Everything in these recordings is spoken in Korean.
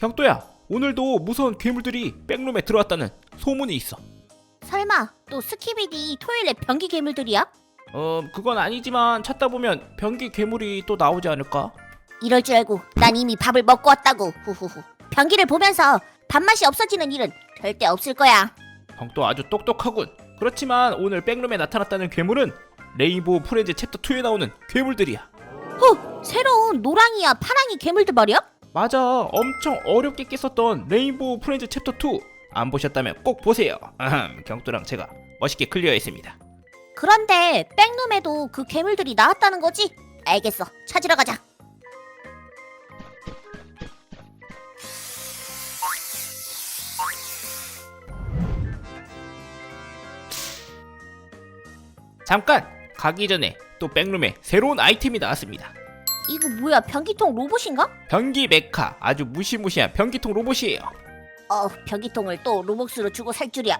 경도야, 오늘도 무서운 괴물들이 백룸에 들어왔다는 소문이 있어. 설마 또 스키비디 토요일에 변기 괴물들이야? 어, 그건 아니지만 찾다 보면 변기 괴물이 또 나오지 않을까? 이럴 줄 알고 난 이미 밥을 먹고 왔다고. 후후후. 변기를 보면서 밥맛이 없어지는 일은 절대 없을 거야. 경도 아주 똑똑하군. 그렇지만 오늘 백룸에 나타났다는 괴물은 레인보우 프렌즈 챕터 2에 나오는 괴물들이야. 어, 새로운 노랑이야 파랑이 괴물들 말이야? 맞아, 엄청 어렵게 깼었던 레인보우 프렌즈 챕터 2. 안 보셨다면 꼭 보세요. 아흠, 경도랑 제가 멋있게 클리어했습니다. 그런데 백룸에도 그 괴물들이 나왔다는 거지? 알겠어. 찾으러 가자. 잠깐 가기 전에 또 백룸에 새로운 아이템이 나왔습니다. 이거 뭐야? 변기통 로봇인가? 변기 메카 아주 무시무시한 변기통 로봇이에요. 어, 변기통을 또 로봇으로 주고 살 줄이야.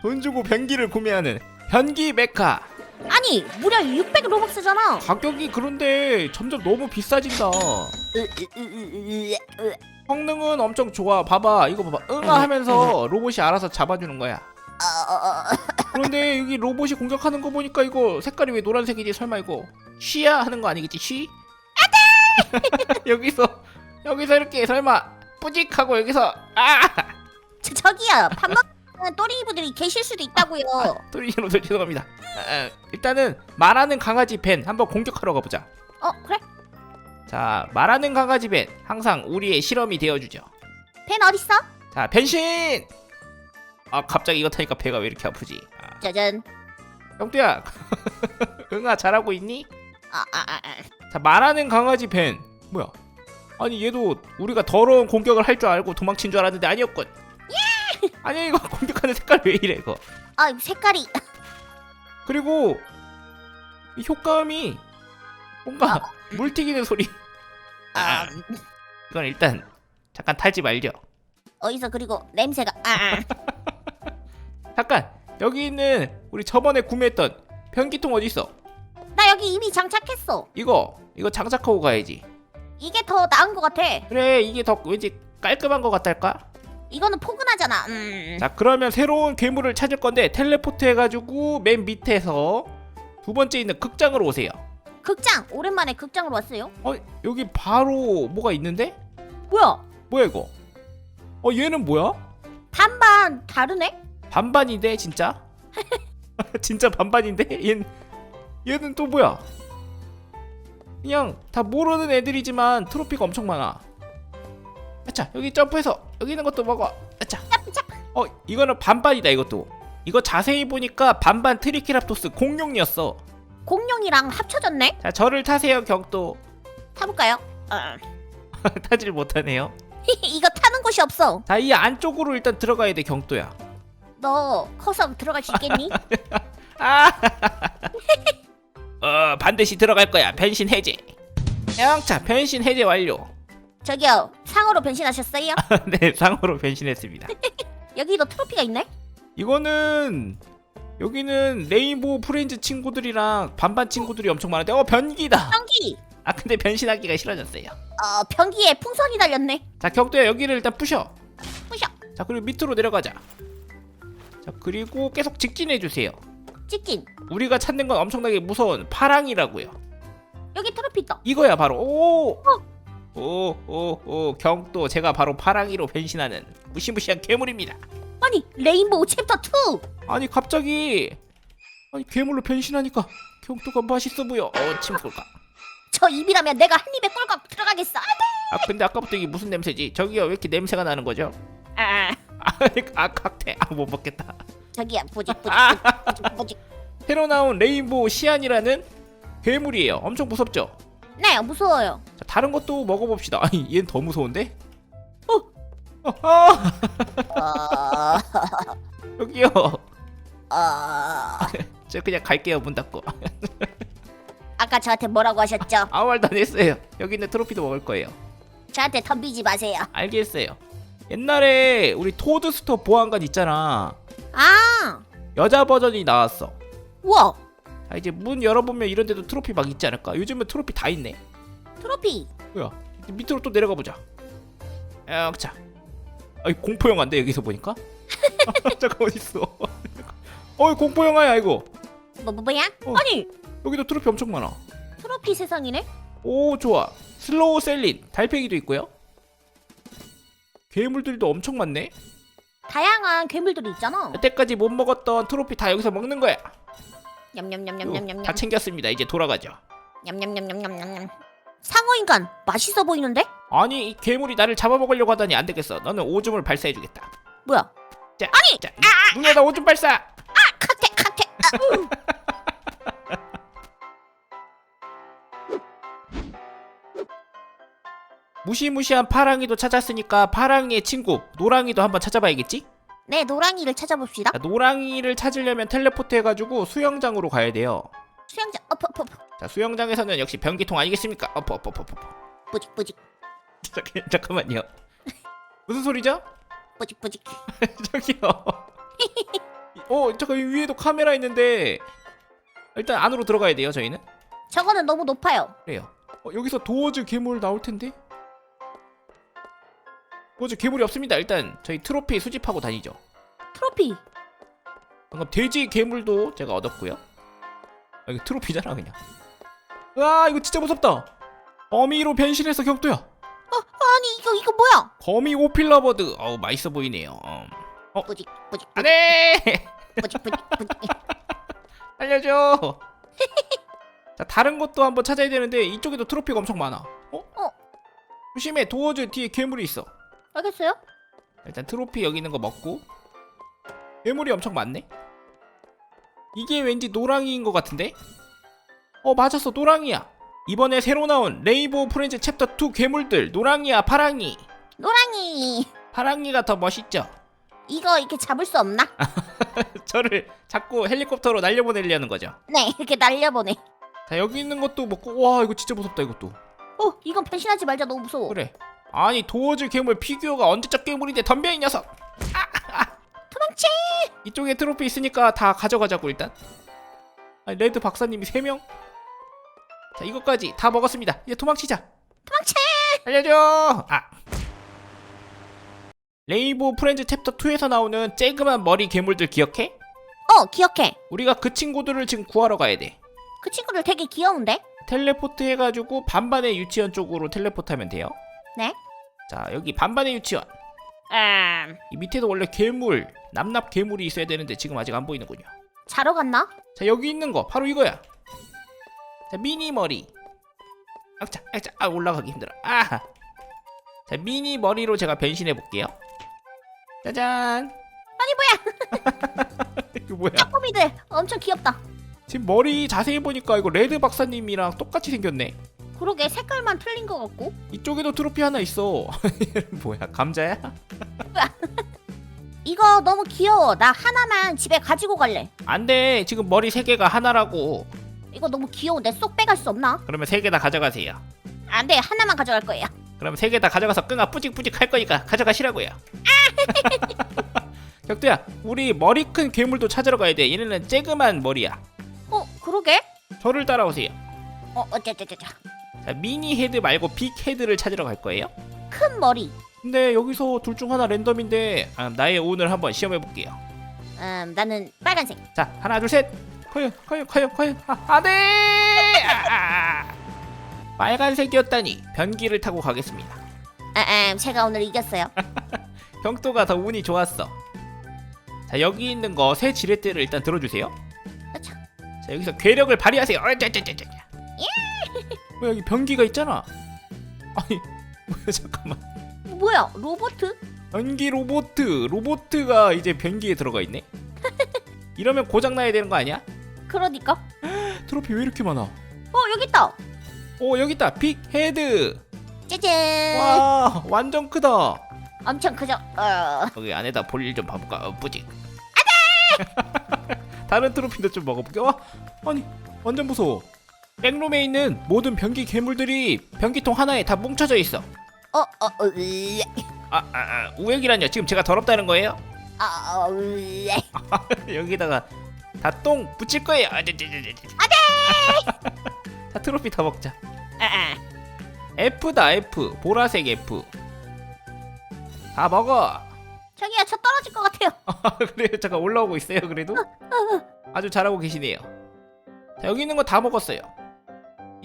돈 주고 변기를 구매하는 변기 메카. 아니, 무려 600 로벅스잖아. 가격이 그런데 점점 너무 비싸진다. 성능은 엄청 좋아. 봐봐 이거 봐봐. 응아 하면서 로봇이 알아서 잡아주는 거야. 어, 어, 어. 그런데 여기 로봇이 공격하는 거 보니까 이거 색깔이 왜 노란색이지? 설마 이거 쉬야 하는 거 아니겠지? 쉬? 여기서 여기서 이렇게 설마 뿌직하고 여기서 아! 저, 저기요. 밥 먹는 또리이브들이 계실 수도 있다고요. 또리시로서 죄송합니다. 아, 일단은 말하는 강아지 벤 한번 공격하러 가보자. 어, 그래? 자, 말하는 강아지 벤 항상 우리의 실험이 되어주죠. 펜 어딨어? 자, 변신! 아, 갑자기 이거 타니까 배가 왜 이렇게 아프지? 아, 짜잔. 영두야, 응아 잘하고 있니? 아, 아, 아, 아. 자, 말하는 강아지 벤 뭐야? 아니 얘도 우리가 더러운 공격을 할 줄 알고 도망친 줄 알았는데 아니었군. 아니 이거 공격하는 색깔 왜 이래 이거? 아, 이 색깔이. 그리고 이 효과음이 뭔가 물 튀기는 소리. 아, 이건 일단 잠깐 탈지 말죠. 어디서 그리고 냄새가. 아, 아. 잠깐 여기 있는 우리 저번에 구매했던 변기통 어디 있어? 나 여기 이미 장착했어. 이거 이거 장착하고 가야지. 이게 더 나은 것 같아. 그래 이게 더 왠지 깔끔한 것 같달까? 이거는 포근하잖아. 음. 자 그러면 새로운 괴물을 찾을 건데 텔레포트 해가지고 맨 밑에서 두 번째 있는 극장으로 오세요. 극장. 오랜만에 극장으로 왔어요. 어 여기 바로 뭐가 있는데? 뭐야? 뭐야 이거? 어 얘는 뭐야? 반반 다르네? 반반인데 진짜? 진짜 반반인데? 얘는 얘는 또 뭐야? 그냥 다 모르는 애들이지만 트로피가 엄청 많아. 아차 여기 점프해서 여기 있는 것도 먹어. 아차. 어 이거는 반반이다 이것도. 이거 자세히 보니까 반반 트리케라토스 공룡이었어. 공룡이랑 합쳐졌네? 자 저를 타세요 격도. 타볼까요? 어. 타질 못하네요. 이거 타는 곳이 없어. 자 이 안쪽으로 일단 들어가야 돼 경도야. 너 커서 들어갈 수 있겠니? 아. 어 반드시 들어갈 거야 변신 해제. 영차 변신 해제 완료. 저기요, 상어로 변신하셨어요? 네 상어로 변신했습니다. 여기도 트로피가 있네? 이거는 여기는 레인보우 프렌즈 친구들이랑 반반 친구들이 엄청 많은데 어 변기다. 변기! 아 근데 변신하기가 싫어졌어요. 어, 변기에 풍선이 달렸네. 자 격도야 여기를 일단 부셔. 부셔. 자 그리고 밑으로 내려가자. 자 그리고 계속 직진해 주세요. 찍긴. 우리가 찾는 건 엄청나게 무서운 파랑이라고요. 여기 트로피 있다. 이거야 바로 오. 오 오 오 경도 제가 바로 파랑이로 변신하는 무시무시한 괴물입니다. 아니, 레인보우 챕터 2! 아니 갑자기 아니 괴물로 변신하니까 경도가 맛있어 보여. 어 침솔까. 저 입이라면 내가 한 입에 꿀꺽 들어가겠어. 안 돼! 아 근데 아까부터 이게 무슨 냄새지? 저기요 왜 이렇게 냄새가 나는 거죠? 아, 아, 아 각태 아못 먹겠다. 저기야, 뿌직, 뿌직, 아 뿌직, 뿌직. 새로 나온 레인보우 시안이라는 괴물이에요. 엄청 무섭죠? 네, 무서워요. 자, 다른 것도 먹어봅시다. 아니 얘는 더 무서운데? 어, 아, 어, 여기요. 어. 저 그냥 갈게요 문 닫고. 아까 저한테 뭐라고 하셨죠? 아무 말도 안 했어요. 여기 있는 트로피도 먹을 거예요. 저한테 덤비지 마세요. 알겠어요. 옛날에 우리 토드스토 보안관 있잖아. 아, 여자 버전이 나왔어. 우와, 자 이제 문 열어보면 이런 데도 트로피 막 있지 않을까? 요즘은 트로피 다 있네. 트로피. 뭐야? 밑으로 또 내려가 보자. 자. 아이 공포 영화인데 여기서 보니까. 잠깐 어디 있어? 어이 공포 영화야 이거. 뭐, 뭐 뭐야? 어. 아니 여기도 트로피 엄청 많아. 트로피 세상이네. 오 좋아. 슬로우 셀린 달팽이도 있고요. 괴물들도 엄청 많네. 다양한 괴물들이 있잖아. 여태까지 못 먹었던 트로피 다 여기서 먹는 거야. 냠냠냠냠냠냠냠. 다 챙겼습니다. 이제 돌아가죠. 냠냠냠냠냠냠. 상어 인간 맛있어 보이는데? 아니 이 괴물이 나를 잡아먹으려고 하다니 안 되겠어. 너는 오줌을 발사해주겠다. 뭐야? 자, 아니 자, 눈에다 오줌 발사. 카테 카테. 아, 음. 무시무시한 파랑이도 찾았으니까 파랑이의 친구 노랑이도 한번 찾아봐야겠지? 네 노랑이를 찾아봅시다. 자, 노랑이를 찾으려면 텔레포트 해가지고 수영장으로 가야 돼요. 수영장 어퍼 어퍼 자 수영장에서는 역시 변기통 아니겠습니까? 어퍼 어퍼 어퍼 어퍼. 뿌직 뿌직 잠깐, 잠깐만요. 무슨 소리죠? 뿌직 뿌직. 저기요. 어 잠깐 이 위에도 카메라 있는데 일단 안으로 들어가야 돼요 저희는. 저거는 너무 높아요. 그래요. 어, 여기서 도어즈 괴물 나올 텐데. 도어즈 괴물이 없습니다. 일단 저희 트로피 수집하고 다니죠. 트로피. 방금 돼지 괴물도 제가 얻었고요. 아, 이거 트로피잖아 그냥. 와 이거 진짜 무섭다. 거미로 변신해서 격도야. 아니 이거 이거 뭐야? 거미 오필러버드. 어우 맛있어 보이네요. 어. 뿌직 뿌직 안돼. 뿌직 뿌직 뿌직. 알려줘. 자 다른 것도 한번 찾아야 되는데 이쪽에도 트로피가 엄청 많아. 어? 어. 조심해 도어즈 뒤에 괴물이 있어. 알겠어요? 일단 트로피 여기 있는 거 먹고 괴물이 엄청 많네. 이게 왠지 노랑이인 것 같은데? 어 맞았어 노랑이야. 이번에 새로 나온 레이보 프렌즈 챕터 2 괴물들 노랑이야 파랑이. 노랑이. 파랑이가 더 멋있죠? 이거 이렇게 잡을 수 없나? 저를 자꾸 헬리콥터로 날려보내려는 거죠. 네 이렇게 날려보내. 자 여기 있는 것도 먹고 와 이거 진짜 무섭다 이것도. 어 이건 변신하지 말자 너무 무서워. 그래. 아니 도어즈 괴물 피규어가 언제적 괴물인데 덤벼 이 녀석. 도망치. 이쪽에 트로피 있으니까 다 가져가자고 일단. 아니, 레드 박사님이 3명? 자 이것까지 다 먹었습니다. 이제 도망치자. 도망치. 알려줘. 아. 레이보 프렌즈 챕터 2에서 나오는 쬐그만 머리 괴물들 기억해? 어 기억해. 우리가 그 친구들을 지금 구하러 가야 돼. 그 친구들 되게 귀여운데? 텔레포트 해가지고 반반의 유치원 쪽으로 텔레포트하면 돼요. 네. 자 여기 반반의 유치원. 음. 이 밑에도 원래 괴물, 남납 괴물이 있어야 되는데 지금 아직 안 보이는군요. 자러 갔나? 자 여기 있는 거 바로 이거야. 자 미니 머리. 악자 악자 아 올라가기 힘들어. 아. 자 미니 머리로 제가 변신해 볼게요. 짜잔. 아니 뭐야? 이거 뭐야? 꼬미들 엄청 귀엽다. 지금 머리 자세히 보니까 이거 레드 박사님이랑 똑같이 생겼네. 그러게 색깔만 틀린 것 같고. 이쪽에도 트로피 하나 있어. 뭐야 감자야? 이거 너무 귀여워. 나 하나만 집에 가지고 갈래. 안돼 지금 머리 세 개가 하나라고. 이거 너무 귀여운데 쏙 빼갈 수 없나? 그러면 세 개 다 가져가세요. 안 돼. 하나만 가져갈 거예요. 그럼 세 개 다 가져가서 끙아 뿌직뿌직 할 거니까 가져가시라고요. 격두야, 우리 머리 큰 괴물도 찾으러 가야 돼. 얘네는 쬐그만 머리야. 어, 그러게? 저를 따라오세요. 어, 어쩌쩌쩌쩌. 자, 미니 헤드 말고 빅 헤드를 찾으러 갈 거예요. 큰 머리. 근데 여기서 둘 중 하나 랜덤인데 아, 나의 운을 한번 시험해 볼게요. 음, 나는 빨간색. 자, 하나, 둘, 셋. 과연, 과연, 과연, 과연. 아, 아 네. 아, 아. 빨간색이었다니 변기를 타고 가겠습니다. 아, 아, 제가 오늘 이겼어요. 형도가 더 운이 좋았어. 자, 여기 있는 거 새 지렛대를 일단 들어주세요. 아차. 자, 여기서 괴력을 발휘하세요. 어, 짜, 짜, 짜, 짜. 뭐 여기 변기가 있잖아. 아니, 뭐야 잠깐만. 뭐야? 로보트? 변기 로보트, 로보트가 이제 변기에 들어가 있네. 이러면 고장 나야 되는 거 아니야? 그러니까. 트로피 왜 이렇게 많아? 어, 여기 있다. 오 여기 있다. 빅 헤드. 짜잔. 와 완전 크다. 엄청 크죠? 어. 여기 안에다 볼일 좀 봐볼까? 어, 뿌직. 안돼. 다른 트로피도 좀 먹어볼게. 와 아니 완전 무서워. 백룸에 있는 모든 변기 괴물들이 변기통 하나에 다 뭉쳐져 있어. 어, 어, 어, 으, 아, 아, 아 우액이라뇨? 지금 제가 더럽다는 거예요? 아, 어, 으, 여기다가 다 똥 붙일 거예요. 아, 네, 네, 네, 네. 안돼. 자 트로피 다 먹자. 아, 아. F다 F 보라색 F 다 먹어 저기요 저 떨어질 것 같아요. 아, 그래요 잠깐 올라오고 있어요 그래도 아주 잘하고 계시네요 자 여기 있는 거 다 먹었어요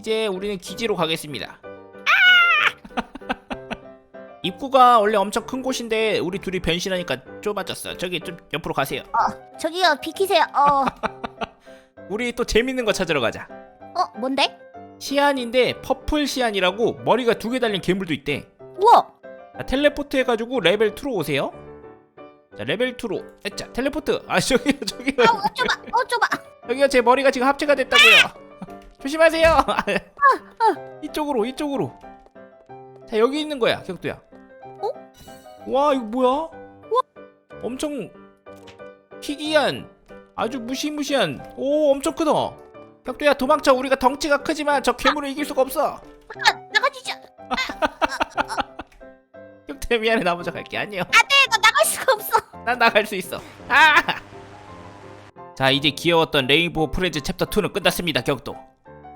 이제 우리는 기지로 가겠습니다. 입구가 원래 엄청 큰 곳인데 우리 둘이 변신하니까 좁아졌어 저기 좀 옆으로 가세요. 저기요. 비키세요. 어, 우리 또 재밌는 거 찾으러 가자. 어 뭔데? 시안인데 퍼플 시안이라고 머리가 두 개 달린 괴물도 있대. 우와! 자, 텔레포트 해가지고 레벨 2로 오세요. 자 레벨 2로. 자 텔레포트. 아 저기요 저기요. 어 좁아. 어 좁아. 저기요 제 머리가 지금 합체가 됐다고요 조심하세요 이쪽으로 이쪽으로 자 여기 있는 거야 격두야 어? 와 이거 뭐야 엄청 희귀한 아주 무시무시한 오 엄청 크다 격두야 도망쳐 우리가 덩치가 크지만 저 괴물을 이길 수가 없어 아, 나가주자. 격두야 미안해 나 먼저 갈게 안녕 안돼 나 나갈 수가 없어. 난 나갈 수 있어. 아! 자 이제 귀여웠던 레인보우 프렌즈 챕터 2는 끝났습니다. 격도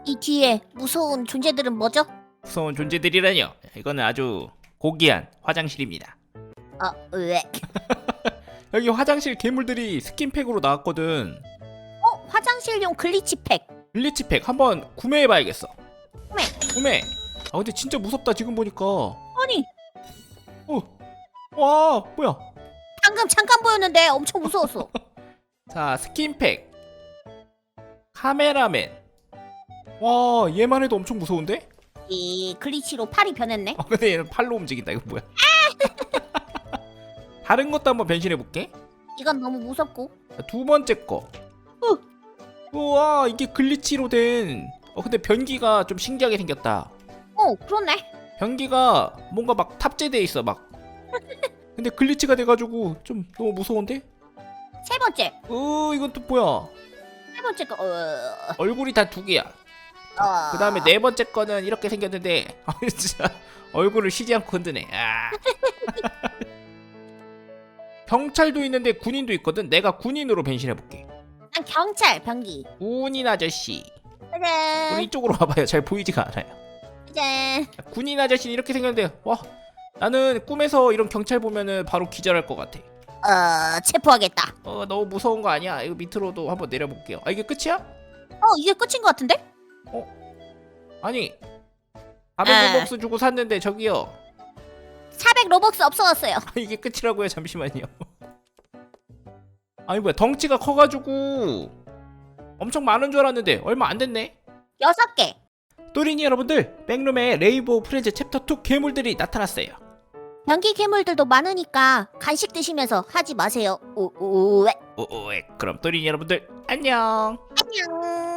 이 뒤에 무서운 존재들은 뭐죠? 무서운 존재들이라뇨. 이거는 아주 고귀한 화장실입니다. 어 왜? 여기 화장실 괴물들이 스킨팩으로 나왔거든. 어 화장실용 글리치팩. 글리치팩 한번 구매해봐야겠어. 구매. 구매. 아 근데 진짜 무섭다 지금 보니까. 아니 어. 와 뭐야? 방금 잠깐 보였는데 엄청 무서웠어. 자 스킨팩. 카메라맨. 와 얘만 해도 엄청 무서운데? 이 글리치로 팔이 변했네. 아 근데 얘는 팔로 움직인다 이거 뭐야? 다른 것도 한번 변신해 볼게. 이건 너무 무섭고. 두 번째 거. 우와 이게 글리치로 된. 어 근데 변기가 좀 신기하게 생겼다. 어 그렇네. 변기가 뭔가 막 탑재돼 있어 막. 근데 글리치가 돼가지고 좀 너무 무서운데? 세 번째. 어 이건 또 뭐야? 세 번째 거. 어. 얼굴이 다 두 개야. 어. 그 다음에 네 번째 거는 이렇게 생겼는데 아 진짜 얼굴을 쉬지 않고 흔드네. 아. 경찰도 있는데 군인도 있거든. 내가 군인으로 변신해 볼게. 난 경찰 변기. 군인 아저씨. 우리 짜잔. 이쪽으로 와봐요. 잘 보이지가 않아요. 짜잔. 군인 아저씨 이렇게 생겼는데 와 나는 꿈에서 이런 경찰 보면은 바로 기절할 것 같아. 어 체포하겠다. 어 너무 무서운 거 아니야? 이거 밑으로도 한번 내려볼게요. 아 이게 끝이야? 어 이게 끝인 것 같은데? 아니 아. 400로벅스 주고 샀는데 저기요. 400 로벅스 없어졌어요. 아, 이게 끝이라고요? 잠시만요. 아니 뭐야 덩치가 커가지고 엄청 많은 줄 알았는데 얼마 안 됐네. 여섯 개. 또린이 여러분들 백룸에 레이보우 프렌즈 챕터 2 괴물들이 나타났어요. 변기 괴물들도 많으니까 간식 드시면서 하지 마세요. 오오에 오오엑 그럼 또린이 여러분들 안녕. 안녕.